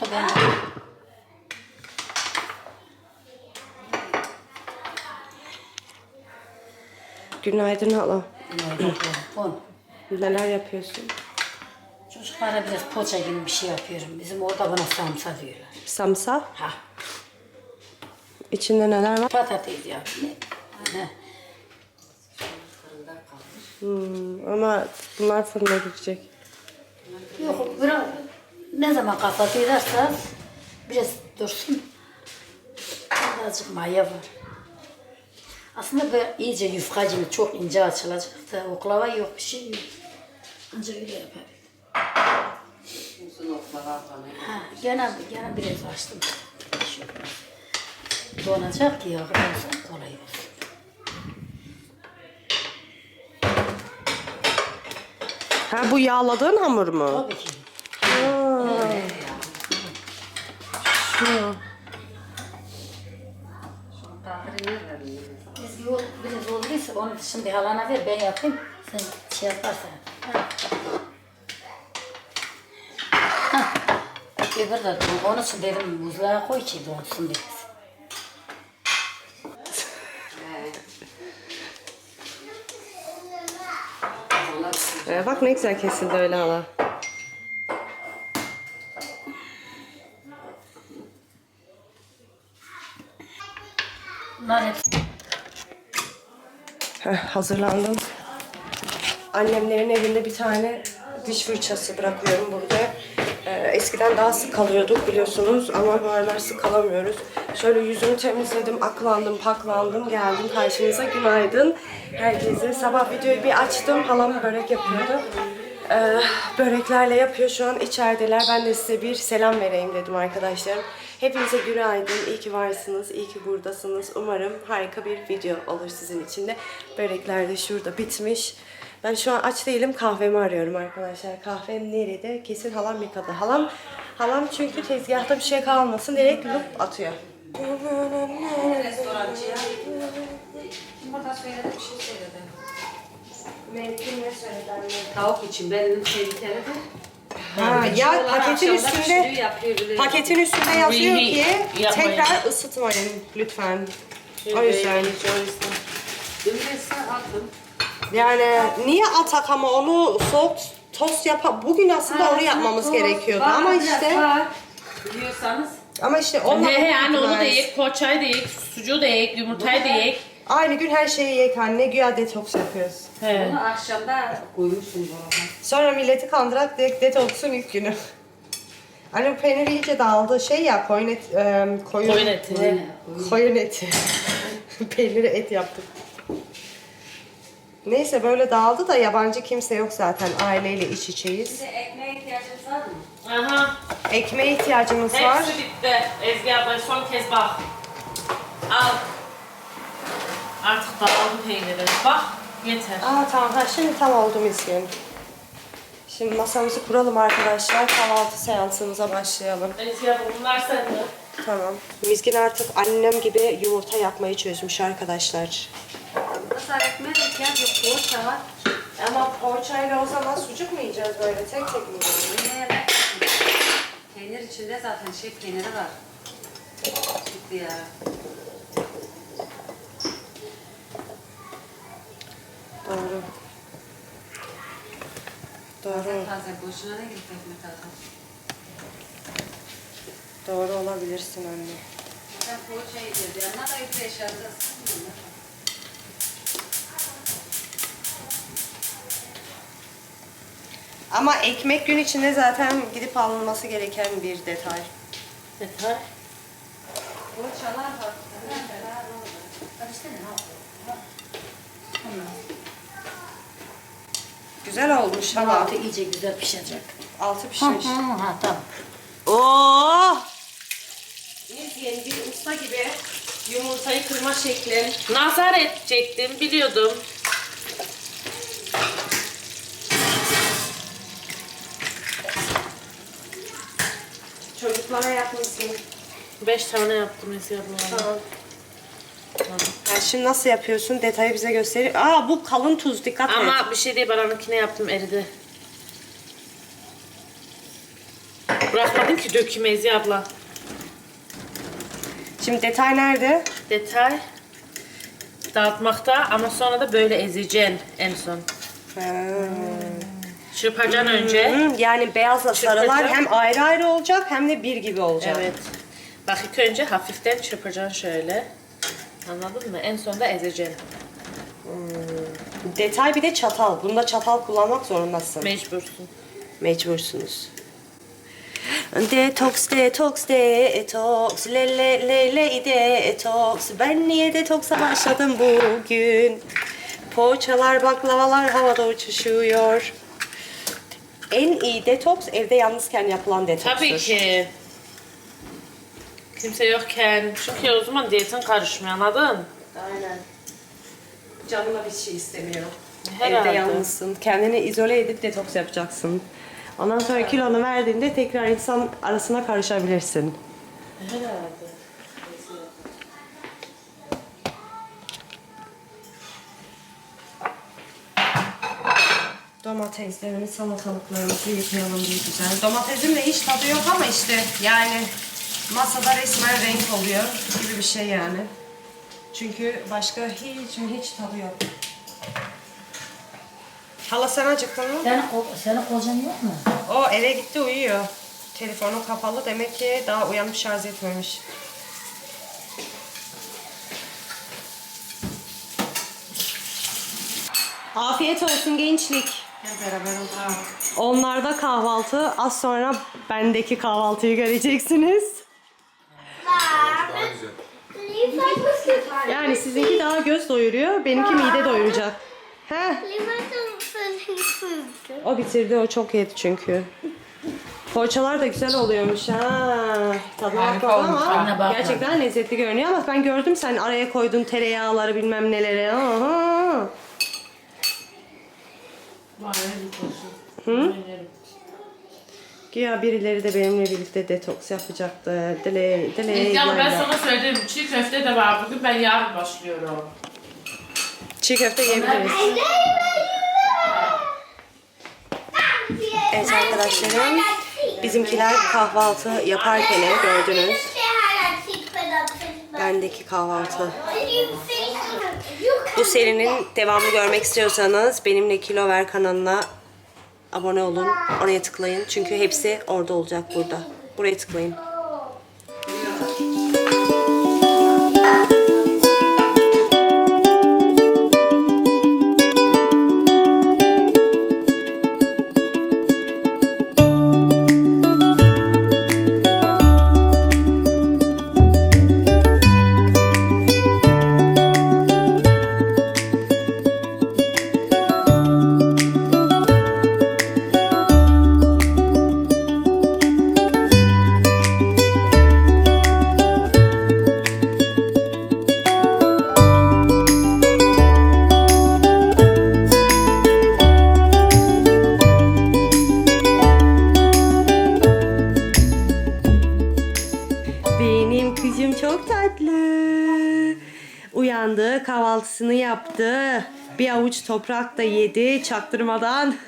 Otur ben de. Günaydın hala. On. Neler yapıyorsun? Çocuklara biraz poğaça gibi bir şey yapıyorum. Bizim orada bana samsa diyorlar. Samsa. Ha. İçinde neler var? Patates ya. Ne? Ne? Hmm, ama bunlar fırına girecek. Yok biraz ne zaman kapatırlarsa biraz dursun. Birazcık maya var. Aslında böyle iyice yufka gibi çok ince açılacak da oklava yok bir şey yok. Ancak öyle yapabilirim. Ha, gene, gene biraz açtım. Şöyle. Donacak ki yağı olsa kolay olsun. Ha bu yağladığın hamur mu? Tabii ki. Şu. Biz yol biraz olduysa onu şimdi halana ver ben yapayım. Sen şey yaparsan. Öbür de onun için dedim buzluğa koy ki donsun biraz. Ee, bak ne güzel kesildi öyle hala. Heh, hazırlandım. Annemlerin evinde bir tane diş fırçası bırakıyorum burada. Ee, eskiden daha sık kalıyorduk biliyorsunuz ama bu aralar sık kalamıyoruz. Şöyle yüzümü temizledim, aklandım, paklandım, geldim karşınıza. Günaydın herkese. Sabah videoyu bir açtım, halam börek yapıyordu. Ee, böreklerle yapıyor şu an içerideler. Ben de size bir selam vereyim dedim arkadaşlarım. Hepinize günaydın, iyi ki varsınız, iyi ki buradasınız. Umarım harika bir video olur sizin için de. Börekler de şurada bitmiş. Ben şu an aç değilim, kahvemi arıyorum arkadaşlar. Kahvem nerede? Kesin halam yıkadı. Halam, halam çünkü tezgahta bir şey kalmasın direkt lup atıyor. Restorancıya. Söyledi bir şey söyledi. Mevkim ne söyledi anne? Tavuk için benim tehlikeli de. Ha, ya paketin üstünde paketin üstünde yazıyor ki yapmayın. tekrar ısıtmayın lütfen. O yüzden. Dümdüzse atın. Yani niye atak ama onu soğuk tost yap bugün aslında onu yapmamız gerekiyordu ama işte Biliyorsanız. ama işte olmadı. He he yani onu da yiyek, poğaçayı da yiyek, sucuğu da yiyek, yumurtayı da yiyek. Aynı gün her şeyi yek anne güya detoks yapıyoruz. He. Bunu akşamda koymuşsun dolaba. Sonra milleti kandırarak direkt detoksun ilk günü. Anne bu peynir iyice dağıldı. Şey ya koyun et, e, koyun, Koyun eti. Koyun eti. Peyniri et yaptık. Neyse böyle dağıldı da yabancı kimse yok zaten. Aileyle iç içeyiz. Size ekmeğe ihtiyacınız var mı? Aha. Ekmeğe ihtiyacımız var. Hepsi bitti. Ezgi abla son kez bak. Al. Artık dağıldı peyniri. Bak. Yeter. Aa tamam ha şimdi tam oldu miskin. Şimdi masamızı kuralım arkadaşlar. Kahvaltı seansımıza başlayalım. Ezgi abla bunlar sende. Tamam. Miskin artık annem gibi yumurta yapmayı çözmüş arkadaşlar. Nasıl de ihtiyaç yok. Poğaça var. Ama poğaçayla o zaman sucuk mu yiyeceğiz böyle tek tek mi yiyelim? Ne yemek? Peynir içinde zaten şey peyniri var. Çıktı ya. Doğru. Doğru. Taze boşuna ne gidip ekmek alacağım. Doğru olabilirsin anne. Ben poğaça yiyeceğiz. Yanına da bir yaşarız. Ama ekmek gün içinde zaten gidip alınması gereken bir detay. Yeter. Poğaçalar var. Güzel olmuş ama Altı iyice güzel pişecek. altı pişmiş. ha, ha, tamam. Oo! Biz yeni bir usta gibi yumurtayı kırma şekli. Nazar edecektim biliyordum. Çocuklara yapmışsın. Beş tane yaptım Ezgi abla. Tamam. Yani şimdi nasıl yapıyorsun? Detayı bize gösterir. Aa bu kalın tuz dikkat et. Ama bir şey değil ben onunkine yaptım eridi. Bırakmadın ki döküm Ezgi abla. Şimdi detay nerede? Detay dağıtmakta ama sonra da böyle ezeceksin en son. Çırpacaksın önce. Hı, yani beyazla sarılar Çırpacağım. hem ayrı ayrı olacak hem de bir gibi olacak. Evet. Bak ilk önce hafiften çırpacaksın şöyle. Anladın mı? En sonunda ezeceksin. Detay bir de çatal. Bunda çatal kullanmak zorundasın. Mecbursun. Mecbursunuz. Detoks, detoks, detoks, le le le le detoks. Ben niye detoksa başladım bugün? Poğaçalar, baklavalar havada uçuşuyor. En iyi detoks evde yalnızken yapılan detokstur. Tabii ki. Kimse yokken. Çünkü o zaman diyetin karışmıyor anladın? Aynen. Canına bir şey istemiyor. Herhalde. Evde yalnızsın. Kendini izole edip detoks yapacaksın. Ondan sonra kilonu verdiğinde tekrar insan arasına karışabilirsin. Herhalde. Domateslerimiz, salatalıklarımızı yıkayalım bir güzel. Domatesin de hiç tadı yok ama işte yani masada resmen renk oluyor gibi bir şey yani. Çünkü başka hiç hiç tadı yok. Hala sen acıktın mı? Senin, ko- senin kocan yok mu? O eve gitti uyuyor. Telefonu kapalı demek ki daha uyanıp şarj etmemiş. Afiyet olsun gençlik. Gel beraber oturalım. Onlarda kahvaltı az sonra bendeki kahvaltıyı göreceksiniz. Yani sizinki daha göz doyuruyor, benimki mide doyuracak. Heh, o bitirdi, o çok yedi çünkü. Poğaçalar da güzel oluyormuş ha. Tadına Harika olmuş, ama gerçekten lezzetli görünüyor ama ben gördüm sen araya koydun tereyağları bilmem neleri. Aha. Hı? Güya birileri de benimle birlikte detoks yapacaktı. Dile, dile, Ezgi abla ben sana söyledim. Çiğ köfte de var bugün. Ben yarın başlıyorum. Çiğ köfte yiyebiliriz. Evet arkadaşlarım, bizimkiler kahvaltı yaparken gördünüz. Bendeki kahvaltı. Bu serinin devamını görmek istiyorsanız benimle Kilo Ver kanalına abone olun. Oraya tıklayın. Çünkü hepsi orada olacak burada. Buraya tıklayın. Avuç toprak da yedi çaktırmadan.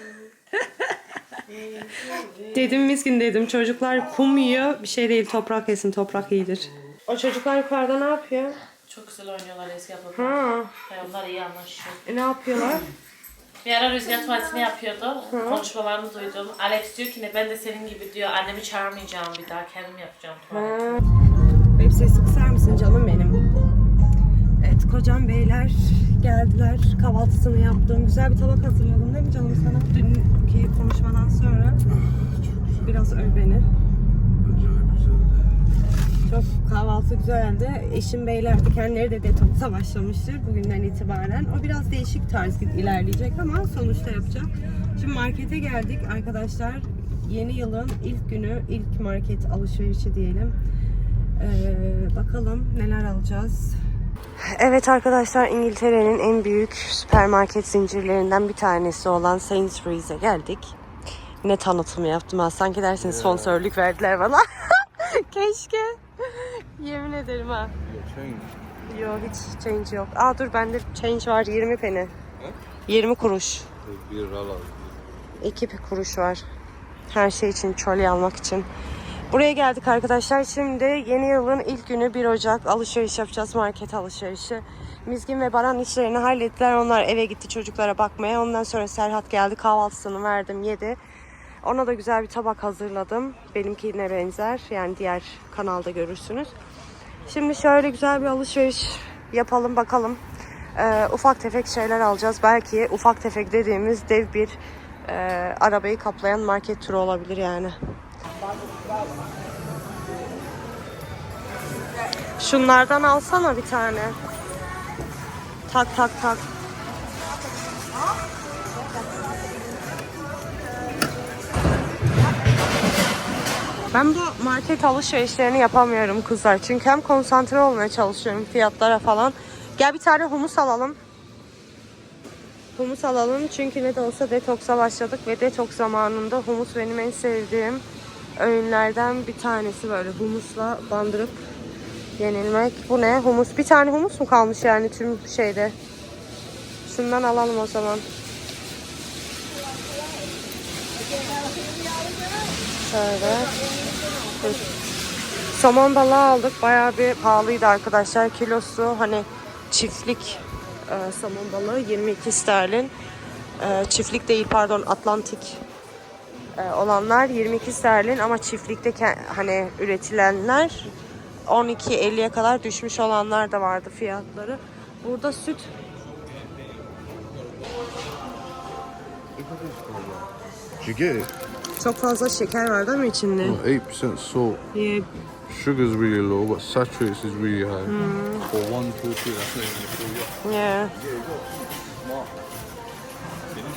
dedim miskin dedim çocuklar kum yiyor. Bir şey değil toprak yesin toprak iyidir. O çocuklar yukarıda ne yapıyor? Çok güzel oynuyorlar Ezgi abla. Ha, Hay, Onlar iyi anlaşıyor. e, ne yapıyorlar? Bir ara rüzgar tuvaletini yapıyordu. Konuşmalarını duydum. Alex diyor ki ne ben de senin gibi diyor. Annemi çağırmayacağım bir daha. Kendim yapacağım tuvalet. Web sesi kısar mısın canım benim? Kocam beyler geldiler. Kahvaltısını yaptım. Güzel bir tabak hazırladım değil mi canım sana? Dünkü konuşmadan sonra. Biraz öv beni. Çok kahvaltı güzeldi. Eşim beyler de kendileri de detoksa başlamıştır bugünden itibaren. O biraz değişik tarz ilerleyecek ama sonuçta yapacak. Şimdi markete geldik arkadaşlar. Yeni yılın ilk günü, ilk market alışverişi diyelim. Ee, bakalım neler alacağız. Evet arkadaşlar İngiltere'nin en büyük süpermarket zincirlerinden bir tanesi olan Sainsbury's'e geldik. Yine tanıtım yaptım ha. Sanki dersin sponsorluk verdiler bana. Keşke. Yemin ederim ha. Yok hiç change yok. Aa dur bende change var 20 peni. 20 kuruş. Bir alalım. 2 kuruş var. Her şey için, çölye almak için. Buraya geldik arkadaşlar. Şimdi yeni yılın ilk günü 1 Ocak alışveriş yapacağız. Market alışverişi. Mizgin ve Baran işlerini hallettiler. Onlar eve gitti çocuklara bakmaya. Ondan sonra Serhat geldi. Kahvaltısını verdim yedi. Ona da güzel bir tabak hazırladım. Benimkine benzer. Yani diğer kanalda görürsünüz. Şimdi şöyle güzel bir alışveriş yapalım bakalım. Ee, ufak tefek şeyler alacağız. Belki ufak tefek dediğimiz dev bir e, arabayı kaplayan market turu olabilir yani. Şunlardan alsana bir tane. Tak tak tak. Ben bu market alışverişlerini yapamıyorum kızlar. Çünkü hem konsantre olmaya çalışıyorum fiyatlara falan. Gel bir tane humus alalım. Humus alalım çünkü ne de olsa detoksa başladık ve detoks zamanında humus benim en sevdiğim öğünlerden bir tanesi böyle humusla bandırıp yenilmek. Bu ne? Humus. Bir tane humus mu kalmış yani tüm şeyde? Şundan alalım o zaman. Şöyle. Somon balığı aldık. Bayağı bir pahalıydı arkadaşlar. Kilosu hani çiftlik e, somon balığı 22 sterlin. E, çiftlik değil pardon Atlantik olanlar 22 sterlin ama çiftlikte hani üretilenler 12.50'ye kadar düşmüş olanlar da vardı fiyatları. Burada süt Did you get it? çok fazla şeker var değil mi içinde? Oh, 8% salt. Yeah. Sugar's really low, but saturates is really high. For one, two, three, that's not even full. Yeah.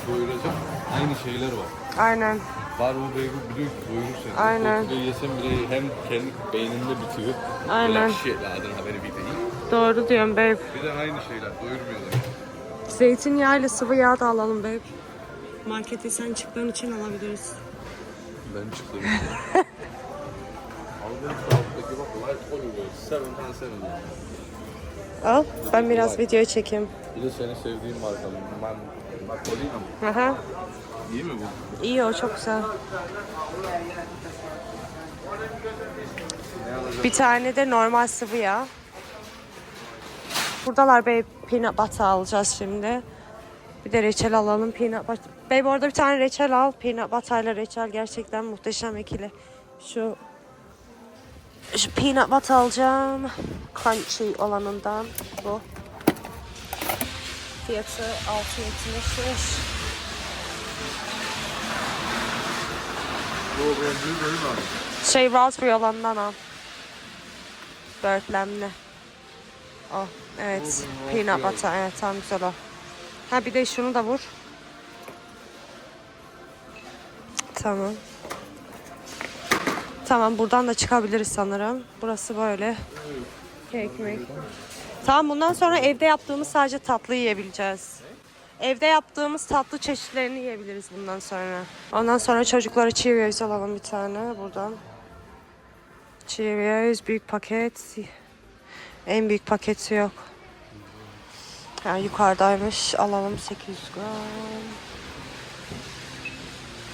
Doyuracak aynı şeyler var. Aynen. Var bu beygir biliyor ki doyurur seni. Aynen. O kiloyu yesen bile hem kendi beyninde bitiyor. Aynen. Shit la haberi bir değil. Doğru diyorum babe. Bir de aynı şeyler doyurmuyorlar. Zeytinyağı ile sıvı yağ da alalım babe. Markete sen çıktığın için alabiliriz. Ben bak light oluyor. Seven pound seven. Al. Ben biraz video çekeyim. Bir de senin sevdiğin marka. Man, Macolina mı? Aha. İyi mi bu? İyi o çok güzel. Bir tane de normal sıvı yağ. Buradalar bey peanut butter alacağız şimdi. Bir de reçel alalım peanut butter. Bey bu arada bir tane reçel al. Peanut butter ile reçel gerçekten muhteşem ikili. Şu şu peanut butter alacağım. Crunchy olanından bu. Fiyatı 6.75. Şey raspberry olandan al. Böğürtlenli. O evet. Peanut butter evet tam güzel o. Ha bir de şunu da vur. Tamam. Tamam buradan da çıkabiliriz sanırım. Burası böyle. Ekmek. Tamam bundan sonra evde yaptığımız sadece tatlı yiyebileceğiz. Evde yaptığımız tatlı çeşitlerini yiyebiliriz bundan sonra. Ondan sonra çocuklara Cheerios alalım bir tane buradan. Cheerios büyük paket. En büyük paketi yok. Ha, yukarıdaymış. Alalım 800 gram.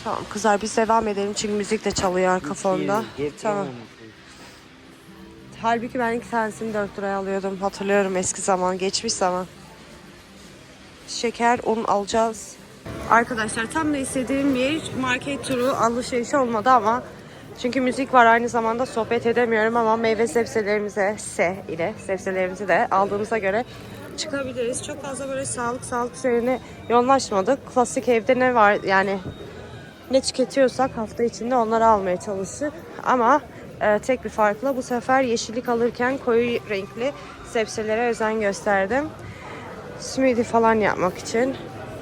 Tamam kızlar biz devam edelim çünkü müzik de çalıyor arka fonda. Tamam. Halbuki ben iki tanesini 4 liraya alıyordum. Hatırlıyorum eski zaman, geçmiş zaman. Şeker, un alacağız. Arkadaşlar tam da istediğim bir market turu alışverişi olmadı ama çünkü müzik var aynı zamanda sohbet edemiyorum ama meyve sebzelerimize se ile sebzelerimizi de aldığımıza göre çıkabiliriz. Çok fazla böyle sağlık sağlık üzerine yoğunlaşmadık. Klasik evde ne var yani ne tüketiyorsak hafta içinde onları almaya çalıştık. Ama e, tek bir farkla bu sefer yeşillik alırken koyu renkli sebzelere özen gösterdim. Smoothie falan yapmak için.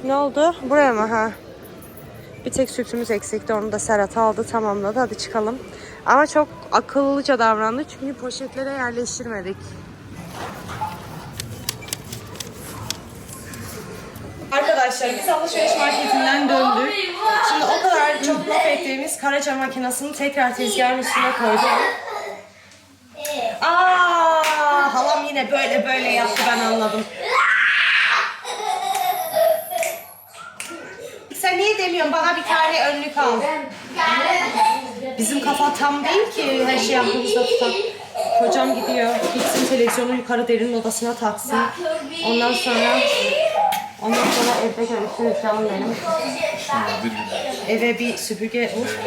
Ne oldu? Buraya mı? Ha. Bir tek sütümüz eksikti. Onu da Serhat aldı, tamamladı. Hadi çıkalım. Ama çok akıllıca davrandı çünkü poşetlere yerleştirmedik. Arkadaşlar biz alışveriş marketinden döndük. Şimdi o kadar çok laf ettiğimiz karaca makinesini tekrar tezgahın üstüne koydum. Aa, halam yine böyle böyle yaptı ben anladım. Demiyorsun bana bir tane önlük al? bizim kafa tam değil ki her şey aklımızda tutan. Kocam gidiyor, gitsin televizyonu yukarı derin odasına taksın. Ondan sonra ondan sonra evde görüşürüz canım benim. Eve bir süpürge vur.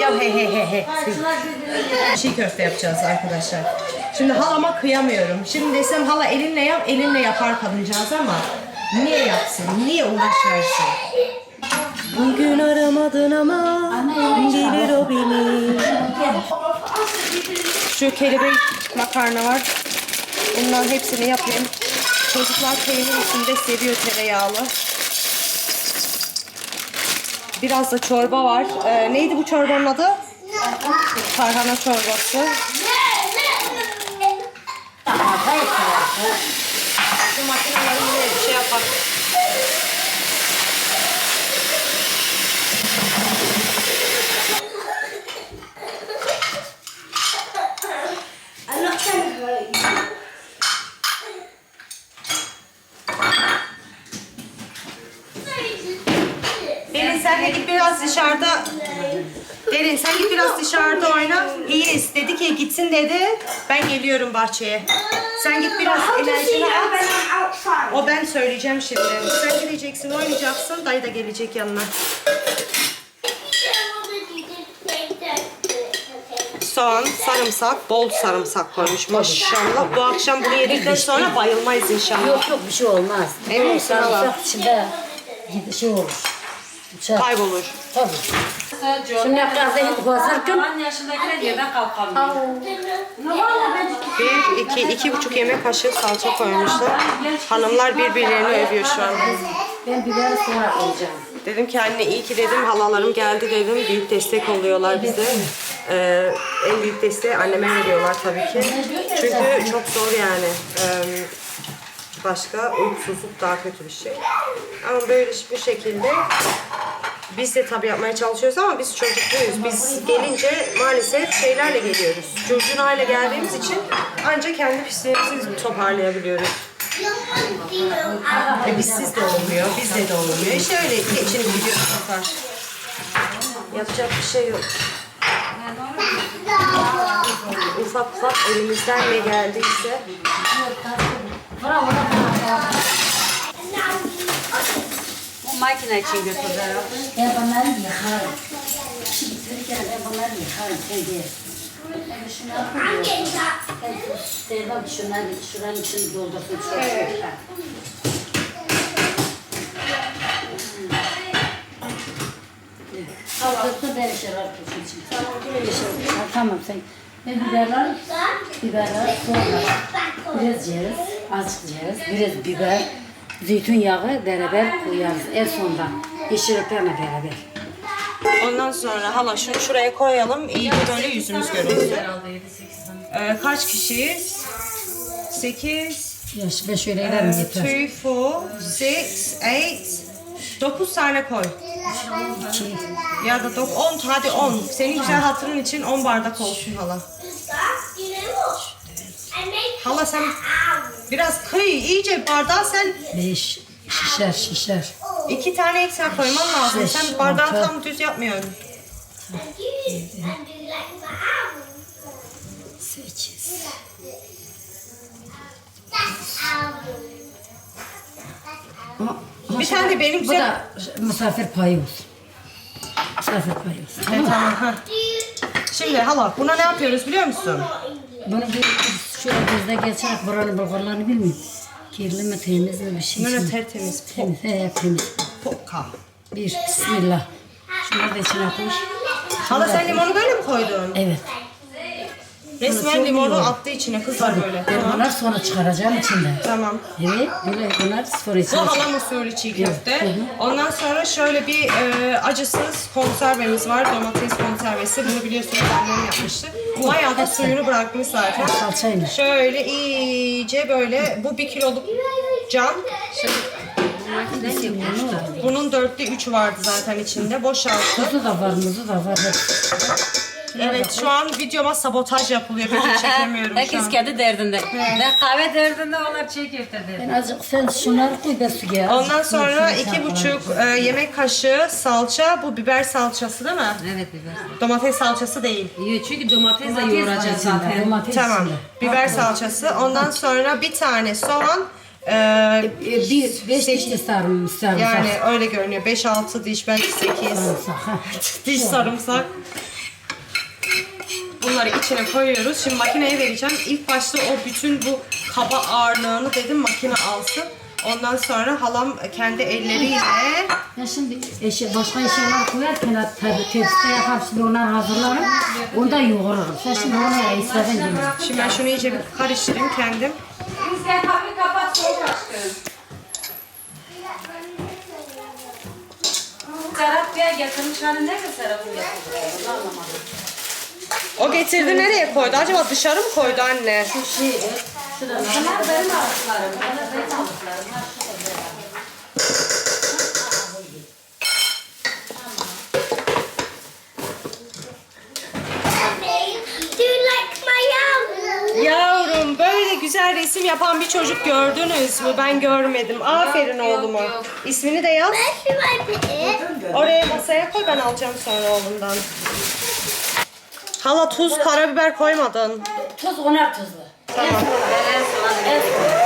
Ya he he he he. Çiğ köfte yapacağız arkadaşlar. Şimdi halama kıyamıyorum. Şimdi desem hala elinle yap, elinle yapar kadıncağız ama niye yapsın, niye uğraş versin? Bugün aramadın ama gelir o beni. Şu kelebek makarna var. Bundan hepsini yapayım. Çocuklar peynir içinde seviyor tereyağlı. Biraz da çorba var. Ee, neydi bu çorbanın adı? Tarhana çorbası. Şu makineleri yine şey yapar. Derin sen git biraz dışarıda. Derin sen git biraz dışarıda oyna. İyi dedi ki gitsin dedi. Ben geliyorum bahçeye. Sen git biraz enerjini at. O ben söyleyeceğim şimdi. Sen gideceksin oynayacaksın. Dayı da gelecek yanına. Soğan, sarımsak, bol sarımsak koymuş maşallah. Bu akşam bunu yedikten sonra bayılmayız inşallah. Yok yok bir şey olmaz. Emin misin hala? Sarımsak içinde şey olur. Kaybolur. Tabii. Şimdi hiç basarken 10 yaşındakiler yerden kalkamıyor. Bir, iki, iki buçuk yemek kaşığı salça koymuşlar. Hanımlar birbirlerini övüyor şu an. ben biberi sonra koyacağım. Dedim ki anne iyi ki dedim halalarım geldi dedim. Büyük destek oluyorlar bize. Ee, en büyük desteği anneme veriyorlar tabii ki. Çünkü çok zor yani. Ee, başka uykusuzluk daha kötü bir şey. Ama böyle bu şekilde biz de tabii yapmaya çalışıyoruz ama biz çocukluyuz. Biz gelince maalesef şeylerle geliyoruz. Curcunayla geldiğimiz için ancak kendi pisliğimizi toparlayabiliyoruz. E bizsiz de olmuyor, bizde de olmuyor. İşte öyle geçinip gidiyor sefer. Yapacak bir şey yok. Ufak ufak elimizden ne geldiyse Bu makine için götürdüler. Ben bunları yıkarım. Bitirirken ben bunları yıkarım. De. Ben şunu yapıyorum. Ben sevmem şunları şuranın içini doldursun. Evet. Kalkıp ben şeyler tutsun için. Böyle şey. Tamam sen. Ben biberler, biberler sonra biraz ceviz, azıcık ceviz, biraz biber, zeytinyağı beraber koyarız. En sonda yeşil öperle beraber. Ondan sonra hala şunu şuraya koyalım. İyice böyle yüzümüz görünsün. Ee, kaç kişiyiz? 8, Yaş ben şöyle ilerim yeter. 3, 4, 6, 8, 9 tane koy. Ya da 10, hadi 10. Senin güzel hatırın için 10 bardak olsun hala. Hala sen biraz kıy, iyice bardağı sen Beş, şişer şişer. iki tane ekstra koyman lazım. Sen bardağı tam düz yapmıyorsun. Sekiz. Ama Bir tane de benim Bu güzel... da misafir payı olsun. Misafir payı olsun. Evet, tamam. ha. Şimdi hala buna ne yapıyoruz biliyor musun? Bunu bir şöyle gözde geçerek buranın bulgurlarını bilmiyorum. Kirli mi temiz mi bir şey. Böyle için. tertemiz. Temiz, he, temiz. Poka. Bir, bismillah. Şunları da içine koy. Hala sen limonu böyle mi koydun? Evet. Resmen limonu attı içine kızlar böyle. Ben Tamam. bunları sonra çıkaracağım içinden. Tamam. Evet, böyle bunlar sonra Bu içine halam usulü çiğ köfte. Ondan sonra şöyle bir e, acısız konservemiz var. Domates konservesi. Bunu biliyorsunuz annem yapmıştı. Bayağı da suyunu bırakmış zaten. salçayla. Şöyle iyice böyle bu bir kiloluk cam. Bunun dörtte üçü vardı zaten içinde. Boşalttı. Tuzu da var, muzu da var. hep. Evet şu an videoma sabotaj yapılıyor. Video çekemiyorum şu Herkes an. kendi derdinde. Ben kahve derdinde, onlar çiğ köfte derdinde. Ben azıcık sen şunları koy ben suya. Ondan sonra iki buçuk e, yemek kaşığı salça. Bu biber salçası değil mi? Evet biber. Domates salçası değil. Yiyor çünkü domates de koy. yoğuracağız Zaten. Domates Tamam. Biber salçası. Ondan sonra bir tane soğan. e, E, Bir, beş Sekiz. diş de sarım, sarımsak. yani öyle görünüyor. 5-6 diş belki 8 Sarımsak, ha. diş sarımsak. Bunları içine koyuyoruz. Şimdi makineye vereceğim. İlk başta o bütün bu kaba ağırlığını dedim makine alsın. Ondan sonra halam kendi elleriyle Ben şimdi eşe, başka eşyalar koyarken tabii tepside yapar şimdi onları hazırlarım. Onu da yoğururum. Sen şimdi onu istediğin gibi. Şimdi ben şunu iyice bir karıştırayım kendim. Rüzgar kapıyı kapat soğuk aşkım. Serap ya getirmiş hani nerede Serap'ın getirdiğini onu anlamadım. O getirdi nereye koydu? Acaba dışarı mı koydu anne? Şu şeydi. Şurada Bunlar benim. Bunlar yum? Yavrum böyle güzel resim yapan bir çocuk gördünüz mü? Ben görmedim. Aferin oğluma. İsmini de yaz. Oraya masaya koy ben alacağım sonra oğlumdan. Hala tuz, karabiber koymadın. Tuz onar tuzlu. Tamam. Makineyi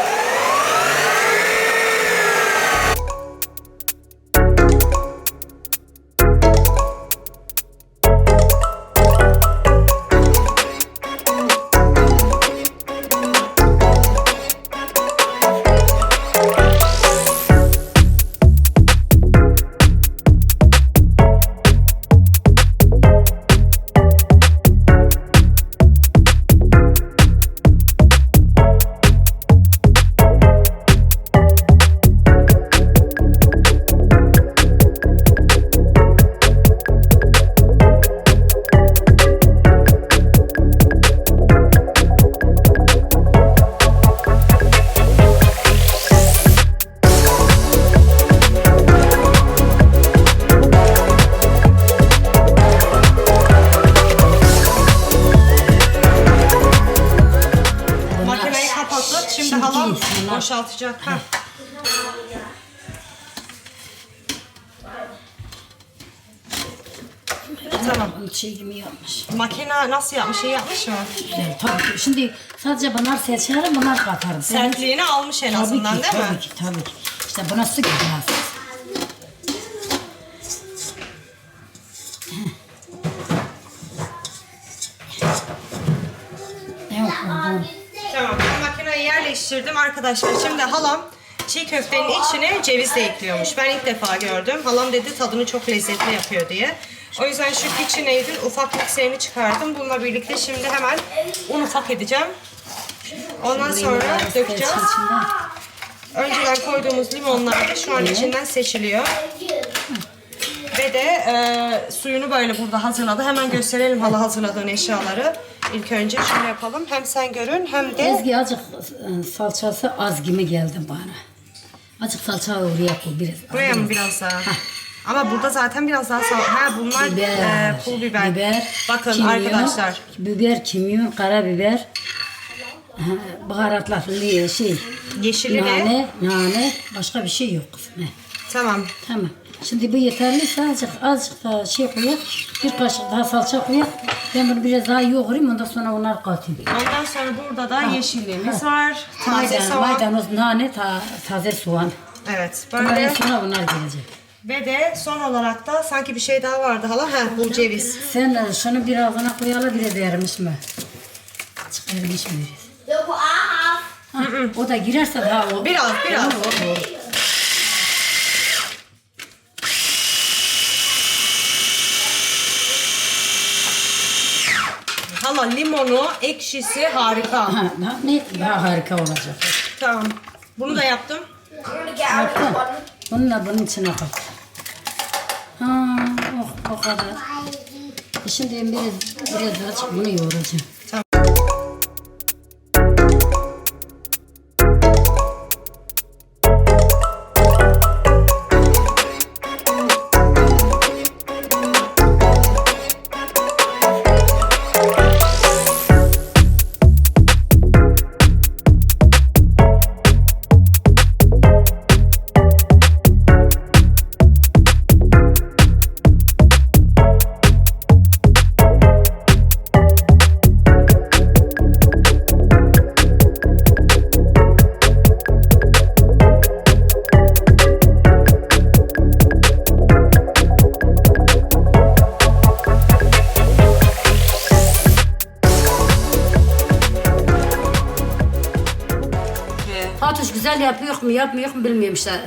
şey gibi yapmış. Makine nasıl yapmış? İyi yapmış mı? Güzel tabii ki. Şimdi sadece bunlar seçerim bunlar katarım. Sertliğini almış en Tabii azından ki, değil tabii mi? ki, tabii ki. İşte buna biraz. Yok, bu- Tamam makineyi yerleştirdim arkadaşlar. Şimdi halam çiğ köftenin içine ceviz de ekliyormuş. Ben ilk defa gördüm. Halam dedi tadını çok lezzetli yapıyor diye. O yüzden şu KitchenAid'in ufak mikserini çıkardım. Bununla birlikte şimdi hemen un ufak edeceğim. Ondan sonra dökeceğiz. Önceden koyduğumuz limonlar da şu an içinden seçiliyor. Ve de e, suyunu böyle burada hazırladı. Hemen gösterelim hala hazırladığın eşyaları. İlk önce şunu yapalım. Hem sen görün hem de... Ezgi azıcık e, salçası az gibi geldi bana. Azıcık salça oraya koy biraz. Buraya mı biraz daha? Ama burada zaten biraz daha sağ... Ha bunlar Biber, e, pul biber. biber, Bakın kimyon, arkadaşlar. Biber, kimyon, karabiber, ha, baharatlar, li- şey, Yeşili nane, nane, başka bir şey yok he. Tamam. Tamam. Şimdi bu yeterliyse azıcık, azıcık da şey koyak, bir kaşık daha salça koyak. Ben bunu biraz daha yoğurayım, ondan sonra onları katayım. Ondan sonra burada da yeşilliğimiz var. Taze Maydanoz, soğan. maydanoz, nane, ta, taze soğan. Evet. Bundan Böyle. sonra bunlar gelecek. Ve de son olarak da sanki bir şey daha vardı hala. Ha bu ceviz. Sen de şunu bir erimiş mi? Azıcık erimiş mi biraz? Look what I have. Ha, o da girerse daha o. Biraz, biraz. Olur, olur. Hala limonu, ekşisi harika. Ha, ne? Daha harika olacak. Tamam. Bunu da yaptım. Yaptın. Bununla bunun içine kat. Ha, oh, o kadar. E Şimdi biraz, biraz azıcık bunu yoğuracağım. Güzel yapıyor mu yapmıyor mu bilmiyorum işte.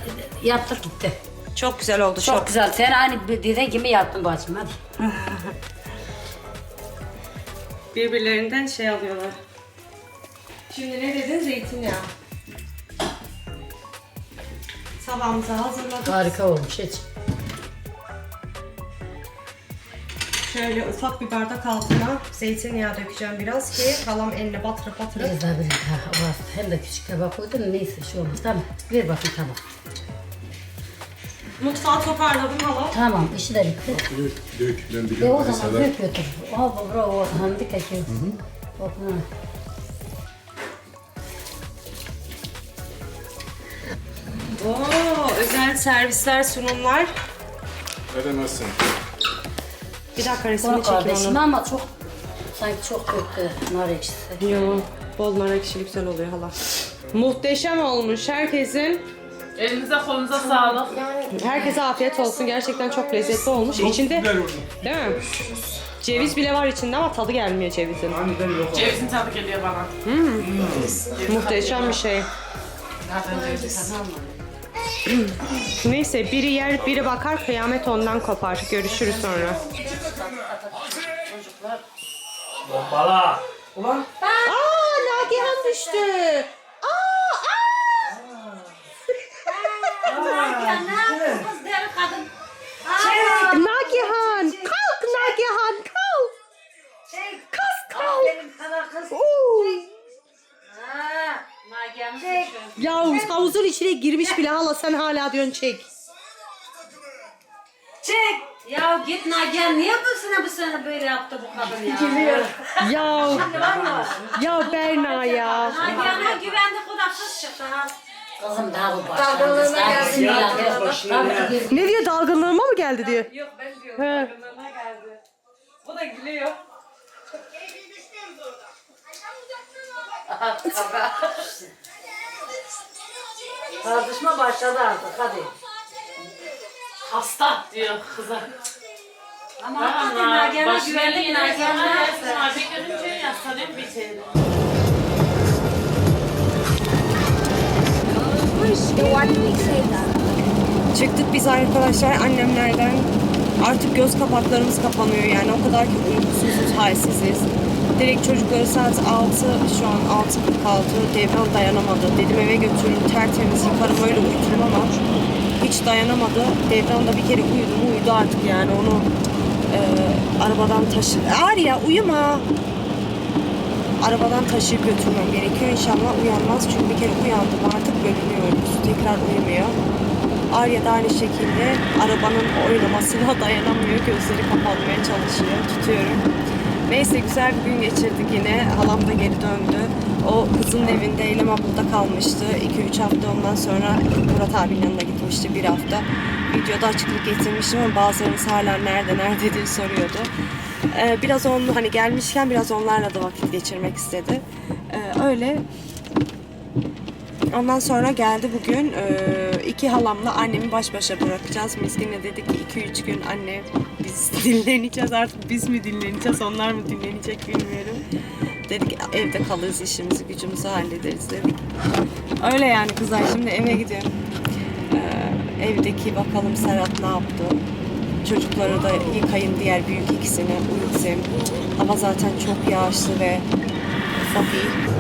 Yaptık gitti. Çok güzel oldu Çok, çok. güzel. Sen aynı dediğin gibi yaptın bacım hadi. Birbirlerinden şey alıyorlar. Şimdi ne dedin? Zeytinyağı. Sabahımızı hazırladık. Harika olmuş hiç. Şöyle ufak bir bardak altına zeytinyağı dökeceğim biraz ki halam eline batırıp batırıp. Biraz daha bir daha. Hem de küçük tabak koydun neyse şu olmaz. Tamam ver bakayım tamam. Mutfağı toparladım hala. Tamam işi de bitti. Dök, ben E biliyorum. o beni zaman sever. dök götür. Aa bravo. Handik aki. Bakma. Oo, özel servisler, sunumlar. Veremezsin. Bir dakika resmini Bak çekin kardeşim onun. ama çok sanki çok kötü nar ekşisi. Yo, bol nar ekşili güzel oluyor hala. Muhteşem olmuş herkesin. Elinize kolunuza sağlık. Herkese afiyet olsun. Gerçekten çok lezzetli olmuş. İçinde değil mi? Ceviz bile var içinde ama tadı gelmiyor cevizin. Cevizin tadı geliyor bana. Muhteşem bir şey. Neyse biri yer biri bakar kıyamet ondan kopar. Görüşürüz sonra. Bombala. Aa Nagihan düştü. Aa, Kız deli kadın. aa. Nagihan kalk Nagihan kalk. Kız kalk. Oo. Ya havuzun içine girmiş bile hala sen hala diyorsun çek. Çek. Ya git Nagihan niye bu sene bu sene böyle yaptı bu kadın ya? Ya ya Berna ya. Nagihan'a güvendi kudaksız çıktı ha. Kızım daha bu başlangıç. Başına ya. Ne diyor dalgınlığıma mı geldi diyor. Yok ben diyorum. He. Yakınlarına geldi. Bu da gülüyor. Tartışma başladı artık hadi. Hasta diyor kıza. Ama hakikaten Nagihan'a güvendik. Nagihan nerede? Abi görünce yasanın bir şey. Çıktık biz arkadaşlar annemlerden. Artık göz kapaklarımız kapanıyor yani o kadar ki uykusuzuz, halsiziz. Direkt çocukları saat 6, şu an 6.46 devran dayanamadı. Dedim eve götürürüm tertemiz yıkarım öyle uyuturum ama hiç dayanamadı. Devran da bir kere uyudu mu uyudu artık yani onu e, arabadan taşı... Arya uyuma! Arabadan taşıyıp götürmem gerekiyor. İnşallah uyanmaz çünkü bir kere uyandım artık bölünüyor uykusu. Tekrar uyumuyor. Arya da aynı şekilde arabanın oynamasına dayanamıyor. Gözleri kapanmaya çalışıyor. Tutuyorum. Neyse güzel bir gün geçirdik yine. Halam da geri döndü. O kızın evinde Eylem abla kalmıştı. 2-3 hafta ondan sonra Murat abinin yanına gitmişti bir hafta. Videoda açıklık getirmiştim ama bazılarınız hala nerede nerede diye soruyordu. Ee, biraz onu hani gelmişken biraz onlarla da vakit geçirmek istedi. Ee, öyle Ondan sonra geldi bugün eee, iki halamla annemi baş başa bırakacağız. Miskin'le dedi ki 2-3 gün anne biz dinleneceğiz artık biz mi dinleneceğiz onlar mı dinlenecek bilmiyorum. Dedik evde kalırız işimizi gücümüzü hallederiz dedik. Öyle yani kızlar şimdi eve gidiyorum. Eee, evdeki bakalım Serhat ne yaptı. Çocukları da yıkayın diğer büyük ikisini uyutayım. Hava zaten çok yağışlı ve foggy.